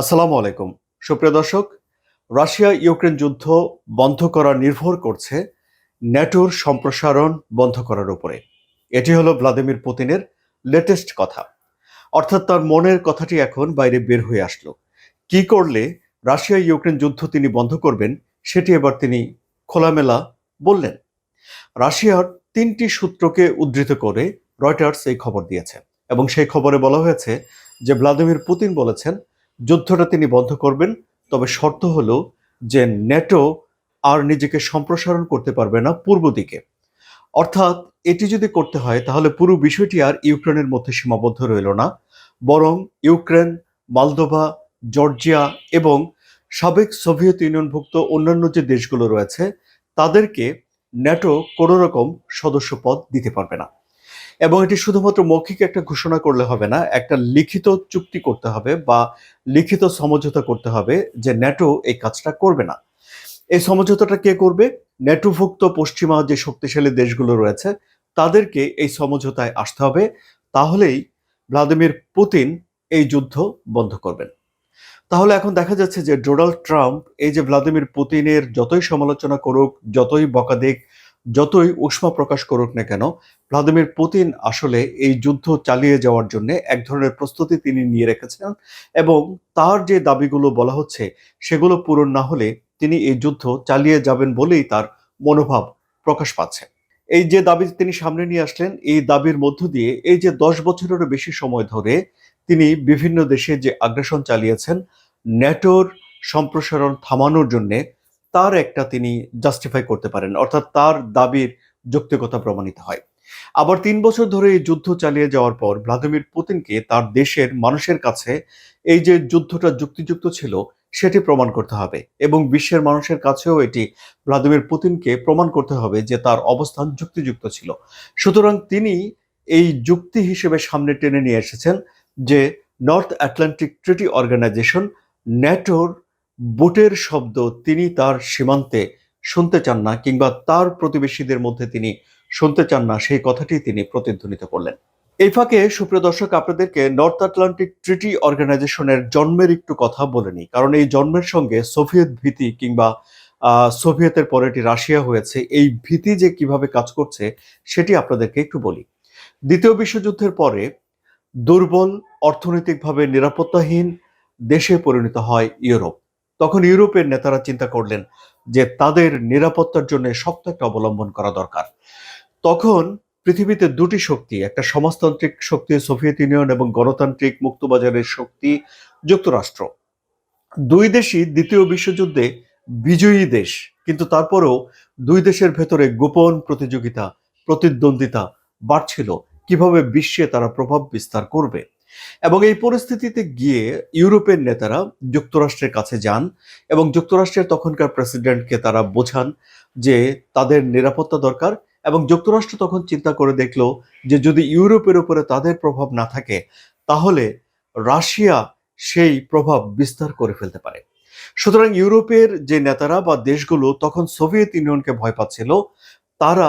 আসসালামু আলাইকুম। সুপ্রিয় দর্শক রাশিয়া ইউক্রেন যুদ্ধ বন্ধ করা নির্ভর করছে ন্যাটোর সম্প্রসারণ বন্ধ করার উপরে। এটি হলো ভ্লাদিমির পুতিনের লেটেস্ট কথা। অর্থাৎ তার মনের কথাটি এখন বাইরে বের হয়ে আসলো। কি করলে রাশিয়া ইউক্রেন যুদ্ধ তিনি বন্ধ করবেন, সেটি এবার তিনি খোলামেলা বললেন। রাশিয়ার তিনটি সূত্রকে উদ্ধৃত করে রয়টার্স এই খবর দিয়েছে এবং সেই খবরে বলা হয়েছে যে ভ্লাদিমির পুতিন বলেছেন যুদ্ধটা তিনি বন্ধ করবেন, তবে শর্ত হলো যে ন্যাটো আর নিজেকে সম্প্রসারণ করতে পারবে না পূর্ব দিকে। অর্থাৎ এটি যদি করতে হয়, তাহলে পুরো বিষয়টি আর ইউক্রেনের মধ্যে সীমাবদ্ধ রইল না, বরং ইউক্রেন, মালদোভা, জর্জিয়া এবং সাবেক সোভিয়েত ইউনিয়নভুক্ত অন্যান্য যে দেশগুলো রয়েছে, তাদেরকে ন্যাটো কোনো রকম সদস্য পদ দিতে পারবে না। এবং এটি শুধুমাত্র মৌখিক একটা ঘোষণা করলে হবে না, একটা লিখিত চুক্তি করতে হবে বা লিখিত সমঝোতা করতে হবে যে ন্যাটো এই কাজটা করবে না। এই সমঝোতাটা কে করবে? ন্যাটোভুক্ত পশ্চিমা যে শক্তিশালী দেশগুলো রয়েছে, তাদেরকে এই সমঝোতায় আসতে হবে। তাহলেই ভ্লাদিমির পুতিন এই যুদ্ধ বন্ধ করবেন। তাহলে এখন দেখা যাচ্ছে যে ডোনাল্ড ট্রাম্প এই যে ভ্লাদিমির পুতিনের যতই সমালোচনা করুক, যতই বকা দিক যতই উষ্মা প্রকাশ করুক না কেন, ভ্লাদিমির পুতিন আসলে এই যুদ্ধ চালিয়ে যাওয়ার জন্য এক ধরনের প্রস্তুতি তিনি নিয়ে রেখেছেন এবং তার যে দাবিগুলো বলা হচ্ছে সেগুলো পূরণ না হলে তিনি এই যুদ্ধ চালিয়ে যাবেন বলেই তার মনোভাব প্রকাশ পাচ্ছে। এই যে দাবি তিনি সামনে নিয়ে আসলেন, এই দাবির মধ্য দিয়ে এই যে দশ বছরেরও বেশি সময় ধরে তিনি বিভিন্ন দেশে যে আগ্রাসন চালিয়েছেন, ন্যাটোর সম্প্রসারণ থামানোর জন্যে তার একটা তিনি জাস্টিফাই করতে পারেন, অর্থাৎ তার দাবির যৌক্তিকতা প্রমাণিত হয়। আবার তিন বছর ধরে এই যুদ্ধ চালিয়ে যাওয়ার পর ভ্লাদিমির পুতিনকে তার দেশের মানুষের কাছে এই যে যুদ্ধটা যুক্তিযুক্ত ছিল, সেটি প্রমাণ করতে হবে এবং বিশ্বের মানুষের কাছেও এটি ভ্লাদিমির পুতিনকে প্রমাণ করতে হবে যে তার অবস্থান যুক্তিযুক্ত ছিল। সুতরাং তিনি এই যুক্তি হিসেবে সামনে টেনে নিয়ে এসেছেন যে নর্থ অ্যাটলান্টিক ট্রিটি অর্গানাইজেশন ন্যাটোর বুটের শব্দ তিনি তার সীমান্তে শুনতে চান না কিংবা তার প্রতিবেশীদের মধ্যে তিনি শুনতে চান না, সেই কথাটি তিনি প্রতিধ্বনিত করলেন। এই ফাঁকে সুপ্রিয় দর্শক, আপনাদেরকে নর্থ আটলান্টিক ট্রিটি অর্গানাইজেশনের জন্মের একটু কথা বলে নিই। কারণ এই জন্মের সঙ্গে সোভিয়েত ভীতি কিংবা সোভিয়েতের পরে এটি রাশিয়া হয়েছে, এই ভীতি যে কীভাবে কাজ করছে সেটি আপনাদেরকে একটু বলি। দ্বিতীয় বিশ্বযুদ্ধের পরে দুর্বল, অর্থনৈতিকভাবে নিরাপত্তাহীন দেশে পরিণত হয় ইউরোপ। তখন ইউরোপের নেতারা চিন্তা করলেন যে তাদের নিরাপত্তার জন্য শক্ত একটা অবলম্বন করা দরকার। তখন পৃথিবীতে দুটি শক্তি, একটা সমাজতান্ত্রিক শক্তি সোভিয়েত ইউনিয়ন এবং গণতান্ত্রিক মুক্তবাজারের শক্তি যুক্তরাষ্ট্র। দুই দেশই দ্বিতীয় বিশ্বযুদ্ধে বিজয়ী দেশ, কিন্তু তারপরেও দুই দেশের ভেতরে গোপন প্রতিযোগিতা, প্রতিদ্বন্দ্বিতা বাড়ছিল। কীভাবে বিশ্বে তারা প্রভাব বিস্তার করবে? এবং এই পরিস্থিতিতে গিয়ে ইউরোপের নেতারা যুক্তরাষ্ট্রের কাছে যান এবং যুক্তরাষ্ট্রের তখনকার প্রেসিডেন্টকে তারা বোঝান যে তাদের নিরাপত্তা দরকার এবং যুক্তরাষ্ট্র তখন চিন্তা করে দেখল যে যদি ইউরোপের উপরে তাদের প্রভাব না থাকে, তাহলে রাশিয়া সেই প্রভাব বিস্তার করে ফেলতে পারে। সুতরাং ইউরোপের যে নেতারা বা দেশগুলো তখন সোভিয়েত ইউনিয়নকে ভয় পাচ্ছিল, তারা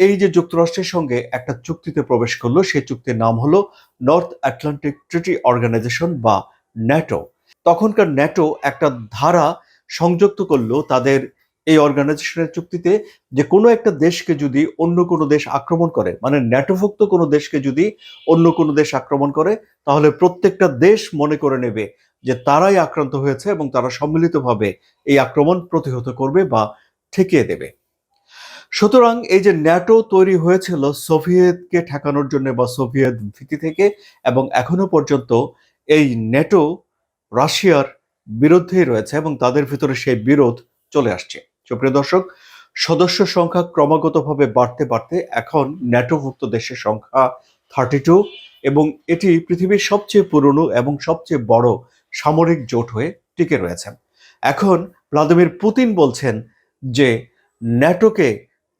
এই যে যুক্তরাষ্ট্রের সঙ্গে একটা চুক্তিতে প্রবেশ করল, সেই চুক্তির নাম হলো নর্থ আটলান্টিক ট্রিটি অর্গানাইজেশন বা ন্যাটো। তখনকার ন্যাটো একটা ধারা সংযুক্ত করল তাদের এই অর্গানাইজেশনের চুক্তিতে যে কোনো একটা দেশকে যদি অন্য কোনো দেশ আক্রমণ করে মানে ন্যাটোভুক্ত কোনো দেশকে যদি অন্য কোনো দেশ আক্রমণ করে, তাহলে প্রত্যেকটা দেশ মনে করে নেবে যে তারাই আক্রান্ত হয়েছে এবং তারা সম্মিলিতভাবে এই আক্রমণ প্রতিহত করবে বা ঠেকিয়ে দেবে। সুতরাং এই যে ন্যাটো তৈরি হয়েছিল সোভিয়েতকে ঠেকানোর জন্য বা সোভিয়েত ভীতি থেকে, এবং এখনও পর্যন্ত এই ন্যাটো রাশিয়ার বিরুদ্ধেই রয়েছে এবং তাদের ভিতরে সেই বিরোধ চলে আসছে। সুপ্রিয় দর্শক, সদস্য সংখ্যা ক্রমাগতভাবে বাড়তে বাড়তে এখন ন্যাটোভুক্ত দেশের সংখ্যা থার্টি টু এবং এটি পৃথিবীর সবচেয়ে পুরনো এবং সবচেয়ে বড় সামরিক জোট হয়ে টিকে রয়েছে। এখন ভ্লাদিমির পুতিন বলছেন যে ন্যাটোকে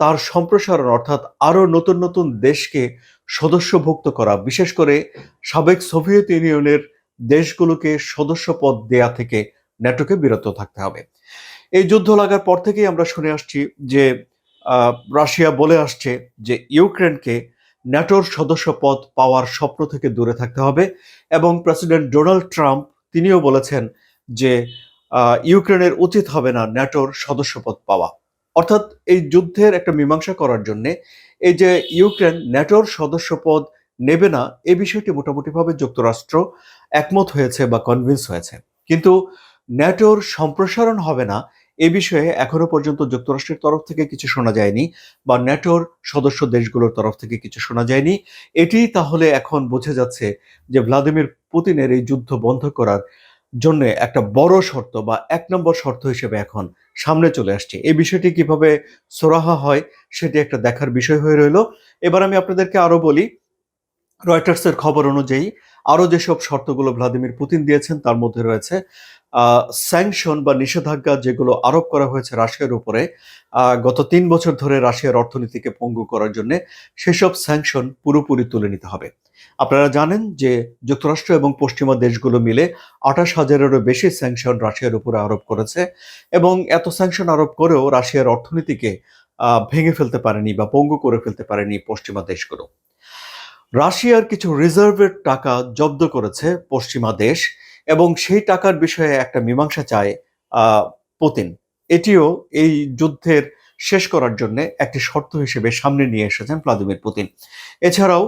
তার সম্প্রসারণ অর্থাৎ আরও নতুন নতুন দেশকে সদস্যভুক্ত করা, বিশেষ করে সাবেক সোভিয়েত ইউনিয়নের দেশগুলোকে সদস্য পদ দেয়া থেকে ন্যাটোকে বিরত থাকতে হবে। এই যুদ্ধ লাগার পর থেকেই আমরা শুনে আসছি যে রাশিয়া বলে আসছে যে ইউক্রেনকে ন্যাটোর সদস্য পদ পাওয়ার স্বপ্ন থেকে দূরে থাকতে হবে এবং প্রেসিডেন্ট ডোনাল্ড ট্রাম্প তিনিও বলেছেন যে ইউক্রেনের উচিত হবে না ন্যাটোর সদস্যপদ পাওয়া। অর্থাৎ এই যুদ্ধের একটা মীমাংসা করার জন্য এই যে ইউক্রেন ন্যাটোর সদস্যপদ নেবে না, এ বিষয়টি মোটামুটিভাবে যুক্তরাষ্ট্র একমত হয়েছে বা কনভিন্স হয়েছে। কিন্তু ন্যাটোর সম্প্রসারণ হবে না, এ বিষয়ে এখনও পর্যন্ত যুক্তরাষ্ট্রের তরফ থেকে কিছু শোনা যায়নি বা ন্যাটোর সদস্য দেশগুলোর তরফ থেকে কিছু শোনা যায়নি। এটি তাহলে এখন বোঝা যাচ্ছে যে ভ্লাদিমির পুতিনের এই যুদ্ধ বন্ধ করার জন্য একটা বড় শর্ত বা এক নম্বর শর্ত হিসেবে এখন সামনে চলে আসছে। এই বিষয়টি কীভাবে সোরাহা হয় সেটি একটা দেখার বিষয় হয়ে রইল। এবার আমি আপনাদেরকে আরও বলি রয়টার্সের খবর অনুযায়ী আরও যেসব শর্তগুলো ভ্লাদিমির পুতিন দিয়েছেন, তার মধ্যে রয়েছে স্যাংশন বা নিষেধাজ্ঞা যেগুলো আরোপ করা হয়েছে রাশিয়ার উপরে গত তিন বছর ধরে রাশিয়ার অর্থনীতিকে পঙ্গু করার জন্য সেসব স্যাংশন পুরোপুরি তুলে নিতে হবে। আপনারা জানেন যে যুক্তরাষ্ট্র এবং পশ্চিমা দেশগুলো মিলে আঠাশ হাজারেরও বেশি স্যাংশন রাশিয়ার উপরে আরোপ করেছে এবং এত স্যাংশন আরোপ করেও রাশিয়ার অর্থনীতিকে ভেঙে ফেলতে পারেনি বা পঙ্গু করে ফেলতে পারেনি পশ্চিমা দেশগুলো। রাশিয়ার কিছু রিজার্ভের টাকা জব্দ করেছে পশ্চিমা দেশ এবং সেই টাকার বিষয়ে একটা মীমাংসা চায় পুতিন। এটিও এই যুদ্ধের শেষ করার জন্য একটি শর্ত হিসেবে সামনে নিয়ে এসেছেন ভ্লাদিমির পুতিন। এছাড়াও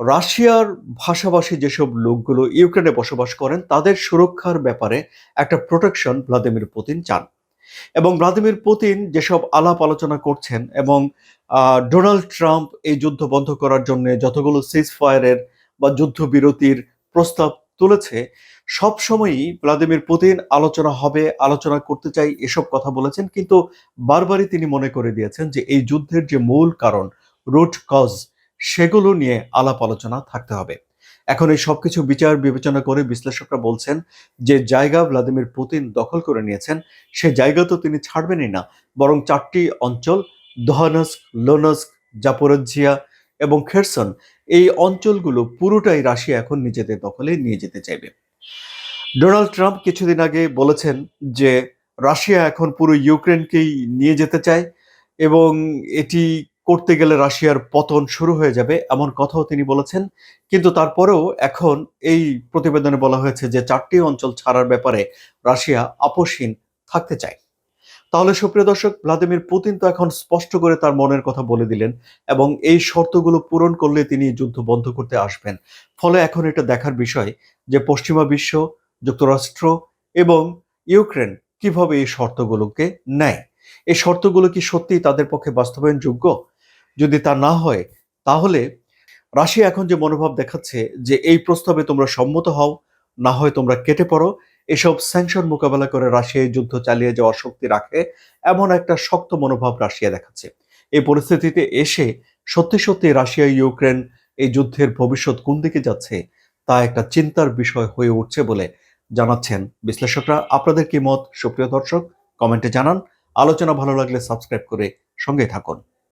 রাশিয়ার ভাষাভাষী যেসব লোকগুলো ইউক্রেনে বসবাস করেন, তাদের সুরক্ষার ব্যাপারে একটা প্রোটেকশন ভ্লাদিমির পুতিন চান। এবং ভ্লাদিমির পুতিন যেসব আলাপ আলোচনা করছেন এবং ডোনাল্ড ট্রাম্প এই যুদ্ধ বন্ধ করার জন্য যতগুলো সিজ ফায়ারের বা যুদ্ধবিরতির প্রস্তাব তুলেছে, সব সময়ই ভ্লাদিমির পুতিন আলোচনা হবে, আলোচনা করতে চাই, এসব কথা বলেছেন। কিন্তু বারবারই তিনি মনে করে দিয়েছেন যে এই যুদ্ধের যে মূল কারণ রুট কজ সেগুলো নিয়ে আলাপ আলোচনা থাকতে হবে। এখন এই সবকিছু বিচার বিবেচনা করে বিশ্লেষকরা বলছেন যে জায়গা ভ্লাদিমির পুতিন দখল করে নিয়েছেন, সে জায়গা তো তিনি ছাড়বেনই না, বরং চারটি অঞ্চল, দহানস্ক, লোনস্ক, জাপোরজিয়া এবং খেরসন, এই অঞ্চলগুলো পুরোটাই রাশিয়া এখন নিজেদের দখলে নিয়ে যেতে চাইবে। ডোনাল্ড ট্রাম্প কিছুদিন আগে বলেছেন যে রাশিয়া এখন পুরো ইউক্রেনকেই নিয়ে যেতে চায় এবং এটি করতে গেলে রাশিয়ার পতন শুরু হয়ে যাবে এমন কথাও তিনি বলেছেন। কিন্তু তারপরেও এখন এই প্রতিবেদনে বলা হয়েছে যে চারটি অঞ্চল ছাড়ার ব্যাপারে রাশিয়া আপোষহীন থাকতে চায়। তাহলে সুপ্রিয় দর্শক, ভ্লাদিমির পুতিন তো এখন স্পষ্ট করে তার মনের কথা বলে দিলেন এবং এই শর্তগুলো পূরণ করলে তিনি যুদ্ধ বন্ধ করতে আসবেন। ফলে এখন এটা দেখার বিষয় যে পশ্চিমা বিশ্ব, যুক্তরাষ্ট্র এবং ইউক্রেন কীভাবে এই শর্তগুলোকে নেয়? এই শর্তগুলো কি সত্যি তাদের পক্ষে বাস্তবায়নযোগ্য? যদি তা না হয়, তাহলে রাশিয়া এখন যে মনোভাব দেখাচ্ছে যে এই প্রস্তাবে তোমরা সম্মত হও, না হয় তোমরা কেটে পড়ো, এসব স্যাংশন মোকাবেলা করে রাশিয়া এই যুদ্ধ চালিয়ে যাওয়ার শক্তি রাখে এমন একটা শক্ত মনোভাব রাশিয়া দেখাচ্ছে। এই পরিস্থিতিতে এসে সত্যি সত্যি রাশিয়া, ইউক্রেন এই যুদ্ধের ভবিষ্যৎ কোন দিকে যাচ্ছে, তা একটা চিন্তার বিষয় হয়ে উঠছে বলে জানাচ্ছেন বিশ্লেষকরা। আপনাদের কি মত? সুপ্রিয় দর্শক, কমেন্টে জানান। আলোচনা ভালো লাগলে সাবস্ক্রাইব করে সঙ্গে থাকুন।